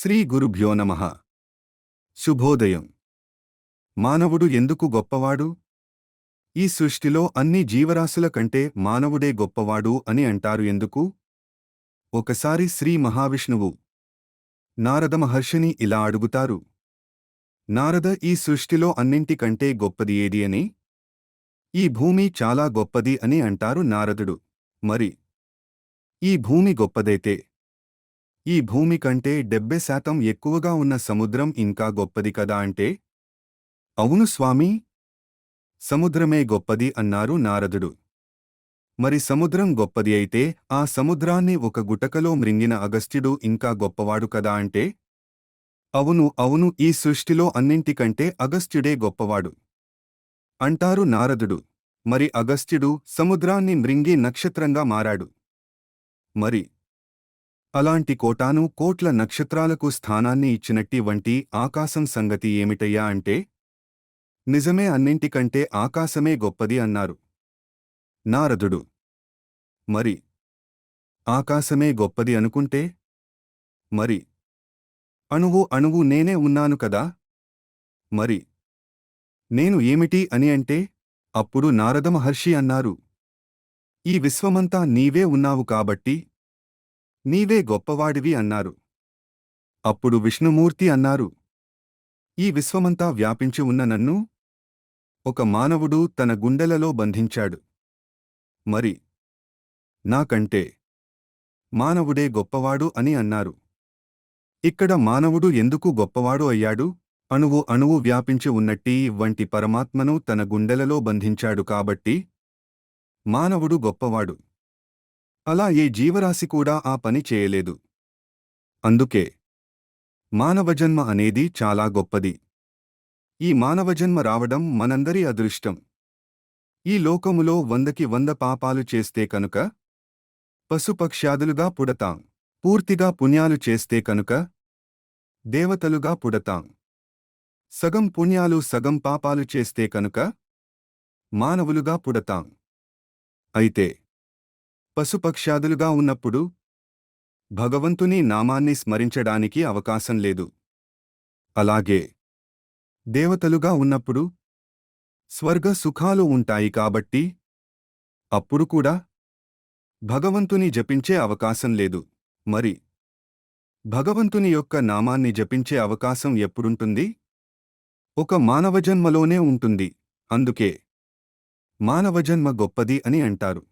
శ్రీ గురుభ్యో నమ. శుభోదయం. మానవుడు ఎందుకు గొప్పవాడు? ఈ సృష్టిలో అన్ని జీవరాశుల కంటే మానవుడే గొప్పవాడు అని అంటారు ఎందుకు? ఒకసారి శ్రీ మహావిష్ణువు నారద మహర్షిని ఇలా అడుగుతారు. నారద ఈ సృష్టిలో అన్నింటికంటే గొప్పది ఏది అని? ఈ భూమి చాలా గొప్పది అని అంటారు నారదుడు. మరి ఈ భూమి గొప్పదైతే ఈ భూమి కంటే డెబ్బై శాతం ఎక్కువగా ఉన్న సముద్రం ఇంకా గొప్పది కదా అంటే? అవును స్వామీ. సముద్రమే గొప్పది అన్నారు నారదుడు. మరి సముద్రం గొప్పది అయితే ఆ సముద్రాన్ని ఒక గుటకలో మృంగిన అగస్త్యుడు ఇంకా గొప్పవాడు కదా అంటే? అవును అవును ఈ సృష్టిలో అన్నింటికంటే అగస్త్యుడే గొప్పవాడు. అంటారు నారదుడు. మరి అగస్త్యుడు సముద్రాన్ని మృంగి నక్షత్రంగా మారాడు. మరి అలాంటి కోటాను కోట్ల నక్షత్రాలకు స్థానాన్ని ఇచ్చినట్టి వంటి ఆకాశం సంగతి ఏమిటయ్యా అంటే నిజమే అన్నింటికంటే ఆకాశమే గొప్పది అన్నారు. నారదుడు. మరి ఆకాశమే గొప్పది అనుకుంటే? మరి అణువు అణువు నేనే ఉన్నాను కదా? మరి నేను ఏమిటి అని అంటే అప్పుడు నారద మహర్షి అన్నారు. ఈ విశ్వమంతా నీవే ఉన్నావు కాబట్టి నీవే గొప్పవాడివి అన్నారు. అప్పుడు విష్ణుమూర్తి అన్నారు ఈ విశ్వమంతా వ్యాపించి ఉన్న నన్ను ఒక మానవుడు తన గుండెలలో బంధించాడు. మరి నాకంటే మానవుడే గొప్పవాడు అని అన్నారు. ఇక్కడ మానవుడు ఎందుకు గొప్పవాడు అయ్యాడు? అణువు అణువు వ్యాపించి ఉన్నట్టి వంటి పరమాత్మను తన గుండెలలో బంధించాడు కాబట్టి మానవుడు గొప్పవాడు. అలా ఏ జీవరాశి కూడా ఆ పని చేయలేదు. అందుకే మానవజన్మ అనేది చాలా గొప్పది. ఈ మానవజన్మ రావడం మనందరి అదృష్టం. ఈ లోకములో వందకి వంద పాపాలు చేస్తే కనుక పశుపక్ష్యాదులుగా పుడతాం. పూర్తిగా పుణ్యాలు చేస్తే కనుక దేవతలుగా పుడతాం. సగం పుణ్యాలు సగం పాపాలు చేస్తే కనుక మానవులుగా పుడతాం. అయితే పశుపక్ష్యాదులుగా ఉన్నప్పుడు భగవంతుని నామాన్ని స్మరించడానికి అవకాశం లేదు. అలాగే దేవతలుగా ఉన్నప్పుడు స్వర్గ సుఖాలు ఉంటాయి కాబట్టి అప్పుడు కూడా భగవంతుని జపించే అవకాశం లేదు. మరి భగవంతుని యొక్క నామాన్ని జపించే అవకాశం ఎప్పుడుంటుంది? ఒక మానవజన్మలోనే ఉంటుంది. అందుకే మానవజన్మ గొప్పది అని అంటారు.